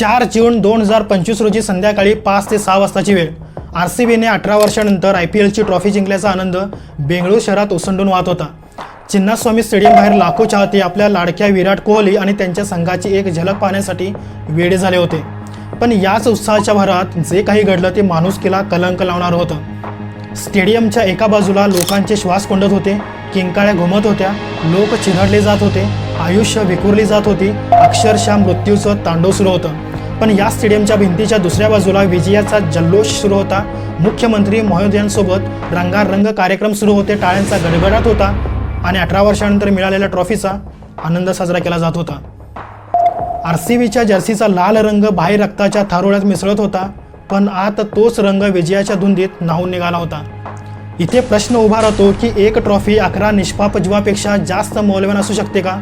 चार जून दोन हजार पंचवीस रोजी संध्याकाळी पाच ते सहा वाजताची वेळ. आर सी बीने अठरा वर्षानंतर आय पी एलची ट्रॉफी जिंकल्याचा आनंद बेंगळूर शहरात ओसंडून वाहत होता. चिन्नास्वामी स्टेडियमबाहेर लाखो चाहते आपल्या लाडक्या विराट कोहली आणि त्यांच्या संघाची एक झलक पाहण्यासाठी वेडे झाले होते. पण याच उत्साहाच्या भरात जे काही घडलं ते माणुसकीला कलंक लावणार होतं. स्टेडियमच्या एका बाजूला लोकांचे श्वास कोंडत होते किंकाळ्या घुमत होत्या लोक चिरडले जात होते आयुष्य विखुरली जात होती अक्षरशः मृत्यूचं तांडव सुरू होतं. पण या स्टेडियमच्या भिंतीच्या दुसऱ्या बाजूला विजयाचा जल्लोष सुरू होता. मुख्यमंत्री महोदयांसोबत रंगारंग कार्यक्रम सुरू होते. टाळ्यांचा गडगडाट होता आणि अठरा वर्षानंतर मिळालेल्या ट्रॉफीचा आनंद साजरा केला जात होता. आर सी बीच्या जर्सीचा लाल रंग बाहेर रक्ताच्या थारोळ्यात मिसळत होता पण आत तोच रंग विजयाच्या धुंदीत नाहून निघाला होता. इथे प्रश्न उभा राहतो की एक ट्रॉफी अकरा निष्पाप जीवापेक्षा जास्त मौल्यवान असू शकते का?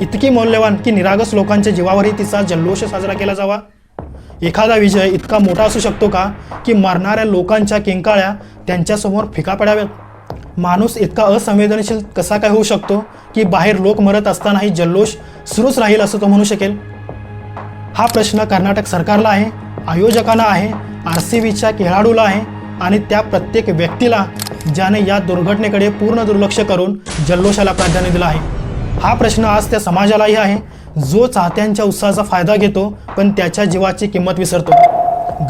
इतकी मौल्यवान की निरागस लोकांच्या जीवावरही तिचा जल्लोष साजरा केला जावा. एखादा विजय इतका मोठा असू शकतो का? की मरणाऱ्या लोकांच्या किंकाळ्या त्यांच्यासमोर फिका पडाव्यात? माणूस इतका असंवेदनशील कसा काय होऊ शकतो की बाहेर लोक मरत असतानाही जल्लोष सुरूच राहील असं तो म्हणू शकेल? हा प्रश्न कर्नाटक सरकारला आहे आयोजकांना आहे आर सी बीच्या खेळाडूला आहे आणि त्या प्रत्येक व्यक्तीला ज्याने या दुर्घटनेकडे पूर्ण दुर्लक्ष करून जल्लोषाला प्राधान्य दिलं आहे. हा प्रश्न आज त्या समाजालाही आहे जो चाहत्यांच्या उत्साहाचा फायदा घेतो पण त्याच्या जीवाची किंमत विसरतो.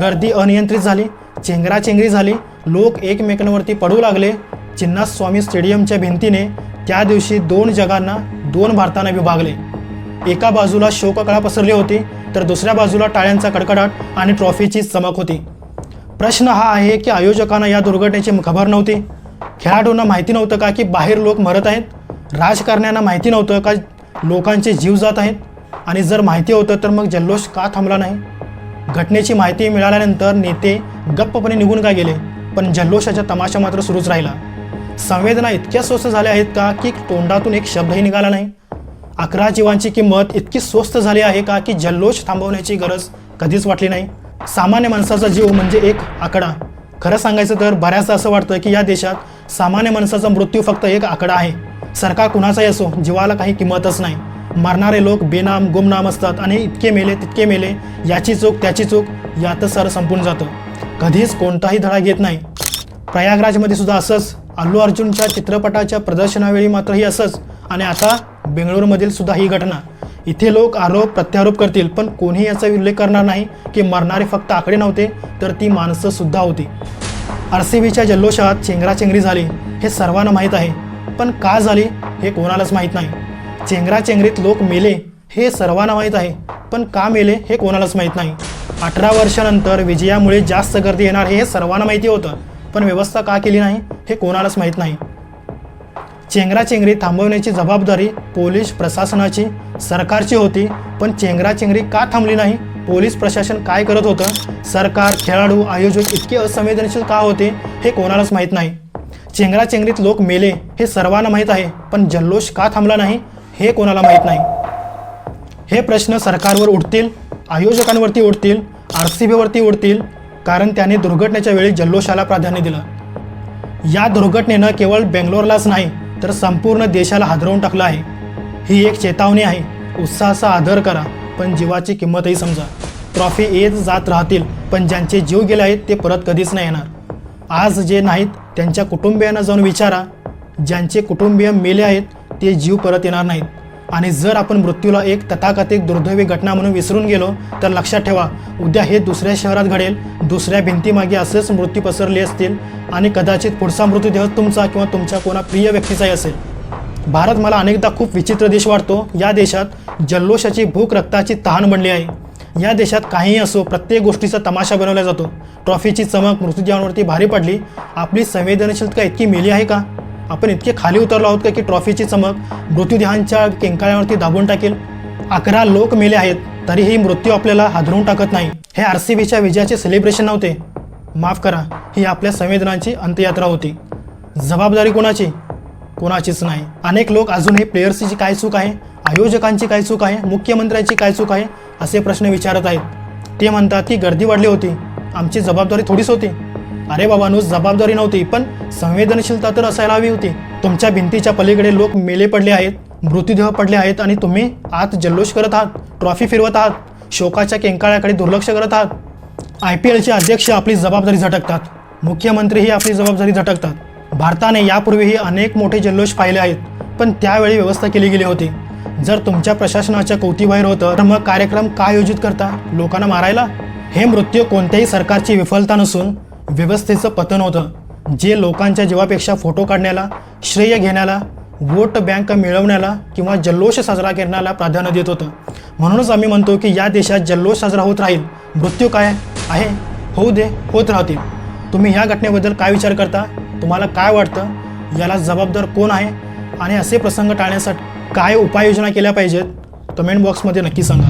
गर्दी अनियंत्रित झाली चेंगराचेंगरी झाली लोक एकमेकांवरती पडू लागले. चिन्नास्वामी स्टेडियमच्या भिंतीने त्या दिवशी दोन जगांना दोन भारतांना विभागले. एका बाजूला शोककळा पसरली होती तर दुसऱ्या बाजूला टाळ्यांचा कडकडाट आणि ट्रॉफीची चमक होती. प्रश्न हा आहे की आयोजकांना या दुर्घटनेची खबर नव्हती? खेळाडूंना माहिती नव्हतं का की बाहेर लोक मरत आहेत? राजकारण्यांना माहिती नव्हतं का लोकांचे जीव जात आहेत. आणि जर माहिती होतं तर मग जल्लोष का थांबला नाही? घटनेची माहिती मिळाल्यानंतर नेते गप्पपणे निघून का गेले? पण जल्लोषाचा तमाशा मात्र सुरूच राहिला. संवेदना इतक्या स्वस्त झाल्या आहेत का की तोंडातून एक शब्दही निघाला नाही? अकरा जीवांची किंमत इतकी स्वस्त झाली आहे का की जल्लोष थांबवण्याची गरज कधीच वाटली नाही? सामान्य माणसाचा जीव म्हणजे एक आकडा. खरं सांगायचं तर बऱ्याचदा असं वाटतं की या देशात सामान्य माणसाचा मृत्यू फक्त एक आकडा आहे. सरकार कुणाचाही असो जीवाला काही किंमतच नाही. मरणारे लोक बेनाम गुमनाम असतात आणि इतके मेले तितके मेले याची चूक त्याची चूक यातच सर संपून जातं. कधीच कोणताही धडा घेत नाही. प्रयागराजमध्ये सुद्धा असंच. अल्लू अर्जुनच्या चित्रपटाच्या प्रदर्शनावेळी मात्र ही असंच. आणि आता बेंगळुरूमधील सुद्धा ही घटना. इथे लोक आरोप प्रत्यारोप करतील पण कोणी याचा उल्लेख करणार नाही की मरणारे फक्त आकडे नव्हते तर ती माणसं सुद्धा होती. आर सी बीच्या जल्लोषात चेंगराचेंगरी झाली. हे सर्वांना माहीत आहे. पण का झाले हे कोणालाच माहीत नाही. चेंगराचेंगरीत लोक मेले हे सर्वांना माहीत आहे पण का मेले हे कोणालाच माहीत नाही. अठरा वर्षानंतर विजयामुळे जास्त गर्दी येणार हे सर्वांना माहिती होतं पण व्यवस्था का केली नाही हे कोणालाच माहीत नाही. चेंगराचेंगरी थांबवण्याची जबाबदारी पोलीस प्रशासनाची सरकारची होती पण चेंगराचेंगरी का थांबली नाही? पोलीस प्रशासन काय करत होतं? सरकार खेळाडू आयोजक इतके असंवेदनशील का होते हे कोणालाच माहीत नाही. चेंगराचेंगरीत लोक मेले हे सर्वांना माहीत आहे पण जल्लोष का थांबला नाही हे कोणाला माहीत नाही. हे प्रश्न सरकारवर उठतील आयोजकांवरती उठतील आर सी बीवरती उडतील कारण त्याने दुर्घटनेच्या वेळी जल्लोषाला प्राधान्य दिलं. या दुर्घटनेनं केवळ बेंगलोरलाच नाही तर संपूर्ण देशाला हादरवून टाकलं आहे. ही एक चेतावणी आहे उत्साहाचा आदर करा पण जीवाची किंमतही समजा. ट्रॉफी येत जात राहतील पण ज्यांचे जीव गेले आहेत ते परत कधीच नाही येणार. आज जे नाहीत त्यांच्या कुटुंबियांना जाऊन विचारा. ज्यांचे कुटुंबीय मेले आहेत ते जीव परत येणार नाहीत. आणि जर आपण मृत्यूला एक तथाकथित दुर्दैवी घटना म्हणून विसरून गेलो तर लक्षात ठेवा उद्या हे दुसऱ्या शहरात घडेल. दुसऱ्या भिंतीमागे असेच मृत्यू पसरले असतील. आणि कदाचित पुढचा मृत्यूदेह तुमचा किंवा तुमच्या कोणा प्रिय व्यक्तीचाही असेल. भारत मला अनेकदा खूप विचित्र देश वाटतो. या देशात जल्लोषाची भूक रक्ताची तहान बनली आहे. या देशात काहीही असो प्रत्येक गोष्टीचा तमाशा बनवला जातो. ट्रॉफीची चमक मृत्यूदेहांवरती भारी पडली. आपली संवेदनशीलता इतकी मेली आहे का? आपण इतके खाली उतरलो आहोत का की ट्रॉफीची चमक मृत्यूदेहांच्या केंकाळ्यावरती दाबून टाकेल? अकरा लोक मेले आहेत तरीही मृत्यू आपल्याला हादरवून टाकत नाही. हे आर सी बीच्या विजयाचे सेलिब्रेशन नव्हते. माफ करा ही आपल्या संवेदनांची अंत्ययात्रा होती. जबाबदारी कोणाची? कोणाचीच नाही. अनेक लोक अजूनही प्लेयर्सची काय चूक आहे? आयोजकांची काय चूक आहे? मुख्यमंत्र्यांची काय चूक आहे? असे प्रश्न विचारत आहेत. ते म्हणतात की गर्दी वाढली होती. आमची जबाबदारी थोडीच होती. अरे बाबांनो जबाबदारी नव्हती पण संवेदनशीलता तर असायला हवी होती. तुमच्या भिंतीच्या पलीकडे लोक मेले पडले आहेत मृत्यूदेह पडले आहेत आणि तुम्ही आत जल्लोष करत आहात ट्रॉफी फिरवत आहात शोकाच्या केंकाळ्याकडे दुर्लक्ष करत आहात. आय पी एलचे अध्यक्ष आपली जबाबदारी झटकतात. मुख्यमंत्रीही आपली जबाबदारी झटकतात. भारताने यापूर्वीही अनेक मोठे जल्लोष पाहिले आहेत पण त्यावेळी व्यवस्था केली गेली होती. जर तुमच्या प्रशासनाच्या कौतीबाहेर होतं तर मग कार्यक्रम का आयोजित करता? लोकांना मारायला? हे मृत्यू कोणत्याही सरकारची विफलता नसून व्यवस्थेचं पतन होतं. जे लोकांच्या जीवापेक्षा फोटो काढण्याला श्रेय घेण्याला वोट बँक मिळवण्याला किंवा जल्लोष साजरा करण्याला प्राधान्य देत होतं. म्हणूनच आम्ही म्हणतो की या देशात जल्लोष साजरा होत राहील. मृत्यू काय आहे? होऊ दे होत राहतील. तुम्ही ह्या घटनेबद्दल काय विचार करता? तुम्हाला काय वाटतं? याला जबाबदार कोण आहे? आणि असे प्रसंग टाळण्यासाठी काय उपाययोजना केल्या पाहिजेत कमेंट बॉक्समध्ये नक्की सांगा.